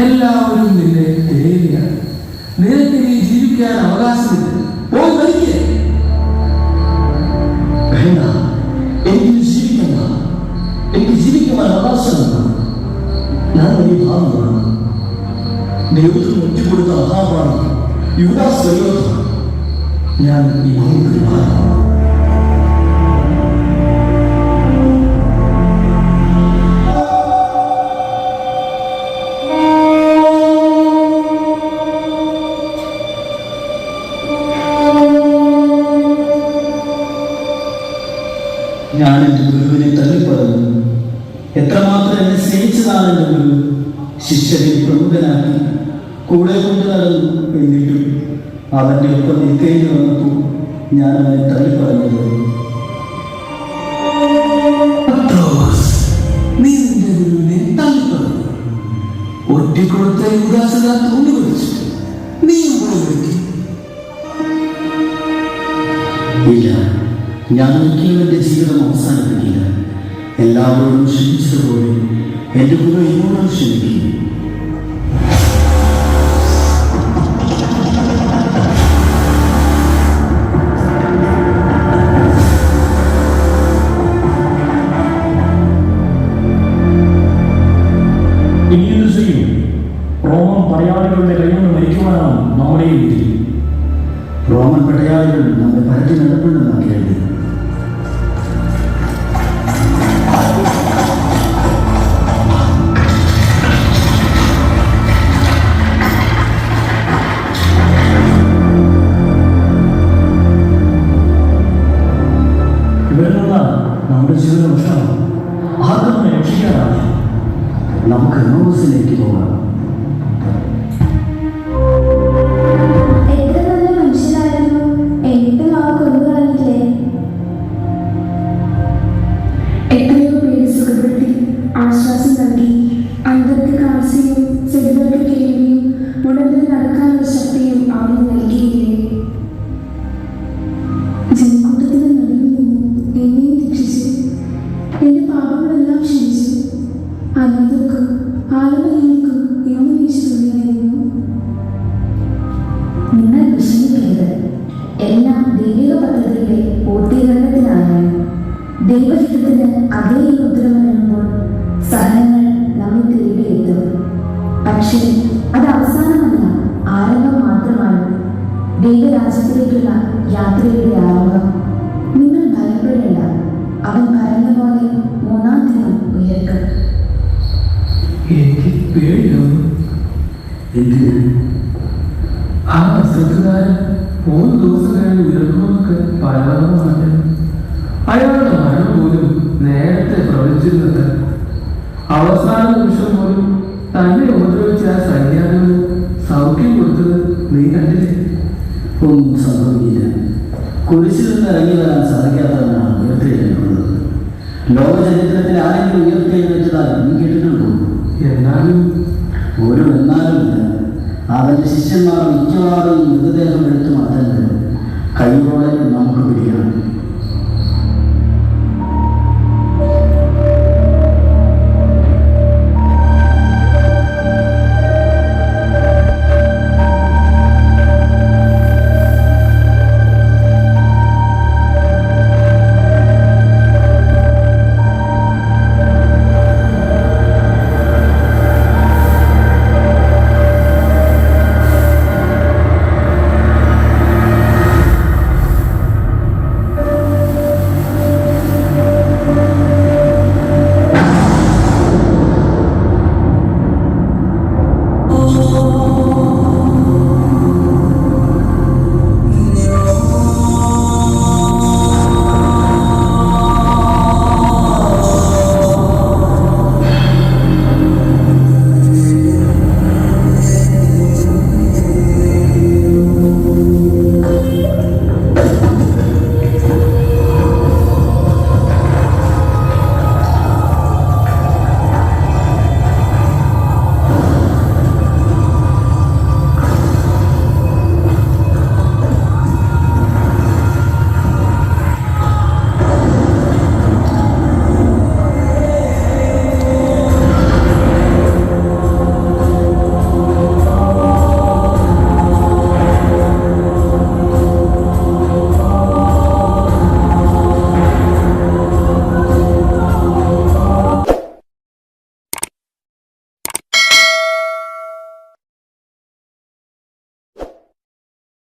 എല്ലാവരും നിന്നെ തേടിയാണ്. നിനക്ക് നീ ജീവിക്കാൻ അവകാശമില്ല. ഓ മരിക്കേ. വേണ്ട. എനിക്ക് ജീവിക്കണ്ട. എനിക്ക് ജീവിക്കുവാൻ അവകാശമില്ല ഞാൻ ഒരു ഭാഗമാണ് ദൈവത്തിന് ഒറ്റിക്കൊടുത്ത മഹാഭാവം യുവദാസ് വരിയോധ ഞാൻ ഈ ഭൂമിക്ക് ഭാഗമാണ് എത്രമാത്രം എന്നെ സ്നേഹിച്ചതാണെങ്കിലും ശിഷ്യനെ പ്രമുഖനാക്കി കൂടെ കൊണ്ട് നടന്നു എന്നിട്ടും അവന്റെ ഒപ്പം നിൽക്കേണ്ടി വന്നപ്പോൾ ഞാൻ അവനെ തള്ളി പറഞ്ഞത് ഒറ്റിക്കൊടുത്ത യുവദാസന തൂങ്ങി വിളിച്ചു നീ പോയി മരിക്കും ഇല്ല ഞാൻ ഒരിക്കലും ജീവിതം അവസാനിപ്പിക്കില്ല. എല്ലാവരോടും ക്ഷമിച്ചതുപോലെ എന്റെ കൂടെ എന്നോടും ക്ഷമിക്കും ഇനി എന്ത് ചെയ്യും റോമൻ പടയാളികളുടെ കയ്യിൽ നിന്ന് മരിക്കുവാനാണ് നമ്മുടെ ഈ വിധി. റോമൻ പടയാളികൾ നമ്മുടെ പരത്തി നടപ്പുണ്ടെന്നാണ് ജീവിതം നഷ്ടമാണ് ആർക്കും രക്ഷിക്കാനാണ് നമുക്ക് നോസിലേക്ക് പോകാം. ദൈവഹിതത്തിന് അതേ ഉത്തരം വരുമ്പോൾ സഹനങ്ങൾ നമ്മെ തേടിയെത്തും പക്ഷേ അത് അവസാനമല്ല ആരംഭം മാത്രമാണ്. ദൈവരാജ്യത്തിലേക്കുള്ള യാത്രയുടെ ആരംഭം. നിങ്ങൾ ഭയപ്പെടേണ്ട അവൻ പറഞ്ഞ പോലെ മൂന്നാം ദിനം ഉയർക്കും. എനിക്ക് പേടിയാവുന്നു. എന്തിന്? ആ അശ്രദ്ധകാരൻ മൂന്ന് ദിവസം കഴിഞ്ഞ് ഉയർക്കുമെന്നൊക്കെ പലവണ്ണം അയാളുടെ പോലും നേരത്തെ പ്രവചിച്ചിരുന്നത്. അവസാന നിമിഷം പോലും തന്നെ ഉപദ്രവിച്ച ആ സൈന്യാധിപന് സൗഖ്യം കൊടുത്തത് നീ കണ്ടില്ലേ? ഒന്നും സംഭവിക്കില്ല. കുരിശിൽ നിന്ന് ഇറങ്ങി വരാൻ സാധിക്കാത്തവനാണ് ഉയർത്തെഴുന്നേൽക്കുന്നത് ലോകചരിത്രത്തിൽ ആരെങ്കിലും ഉയർത്തെഴുന്നേറ്റതായി നീ കേട്ടിട്ടുണ്ടോ എന്നാലും ഒരു എന്നാലുമില്ല അവന്റെ ശിഷ്യന്മാർ മിക്കവാറും മൃതദേഹം